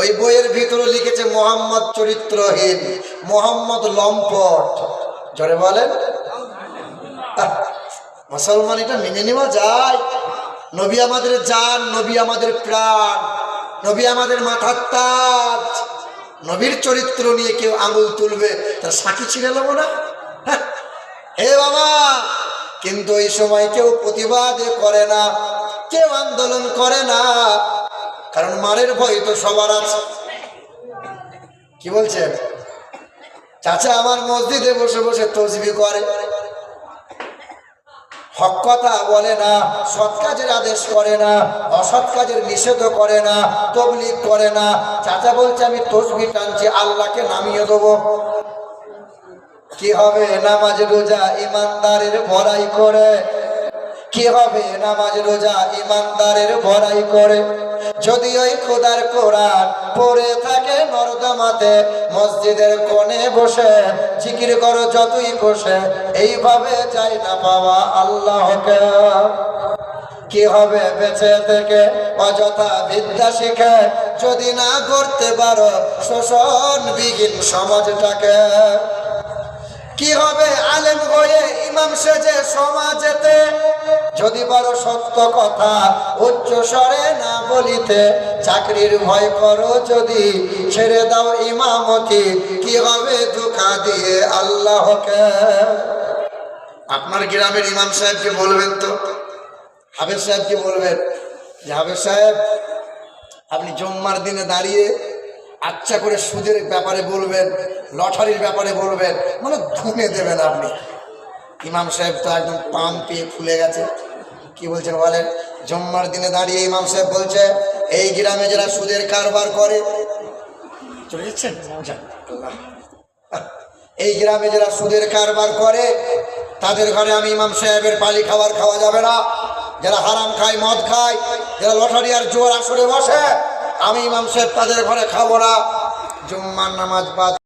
ওই বইয়ের ভিতরে লিখেছে মোহাম্মদ চরিত্রহীন, মোহাম্মদ লম্পট। জরে বলেন। মুসলমান, এটা মেনে নেওয়া যায়। নবী আমাদের যান নবী আমাদের প্রাণ, নবী আমাদের মাথার তাজ। নবীর চরিত্র নিয়ে কেউ আঙুল তুলবে, তার সাক্ষী ছিঁড়ে নেব না? হ্যাঁ। হে বাবা, কিন্তু এই সময় কেউ প্রতিবাদ করে না, কেউ আন্দোলন করে না। কারণ মারের ভয় তো সবার আছে। কি বলছেন? চাচা আমার মসজিদে বসে বসে তসবি করে। হক কথা বলে না, সৎ কাজের আদেশ করে না, অসৎ কাজের নিষেধ করে না, তবলিগ করে না। চাচা বলছে, আমি তসবি টানছি, আল্লাহকে নামিয়ে দেবো। কি হবে নামাজ রোজা ইমানদারের ভরাই করে? কি হবে নামাজ রোজা ইমানদারের ভরাই করে? যদি ওই খোদার কোরআন পড়ে থাকে নরদামাতে, মসজিদের কোণে বসে, জিকির করো যতই বসে, এইভাবে চাই না পাওয়া আল্লাহকে। কি হবে বেঁচে থেকে অযথা বিদ্যা শিখে, যদি না করতে পারো শোষণ বিহীন সমাজটাকে। কি হবে আলেম হয়ে ইমাম সেজে সমাজেতে যদি বড় সত্য কথা উচ্চ স্বরে না বলিতে চাকরির ভয় করো যদি ছেড়ে দাও ইমামতি কি হবে ধোকা দিয়ে আল্লাহকে? আপনার গ্রামের ইমাম সাহেবকে বলবেন তো? হাবের সাহেবকে বলবেন? যে হাবের সাহেব আপনি জম্মার দিনে দাঁড়িয়ে আচ্ছা করে সুদের ব্যাপারে বলবেন লটারির ব্যাপারে বলবেন মানে ধুমে দেবেন আপনি। ইমাম সাহেব তো একদম পাম পেয়ে ফুলে গেছে। কি বলছেন বলেন? জম্মার দিনে দাঁড়িয়ে ইমাম সাহেব বলছে, এই গ্রামে যারা সুদের কারবার করে, চলে যাচ্ছেন? এই গ্রামে যারা সুদের কারবার করে, তাদের ঘরে আমি ইমাম সাহেবের পালি খাবার খাওয়া যাবে না। যারা হারাম খায়, মদ খায়, যারা লটারি আর জোর আসরে বসে, আমি ইমাম সাহেব তাদের ঘরে খাব না। জুম্মার নামাজ বাদ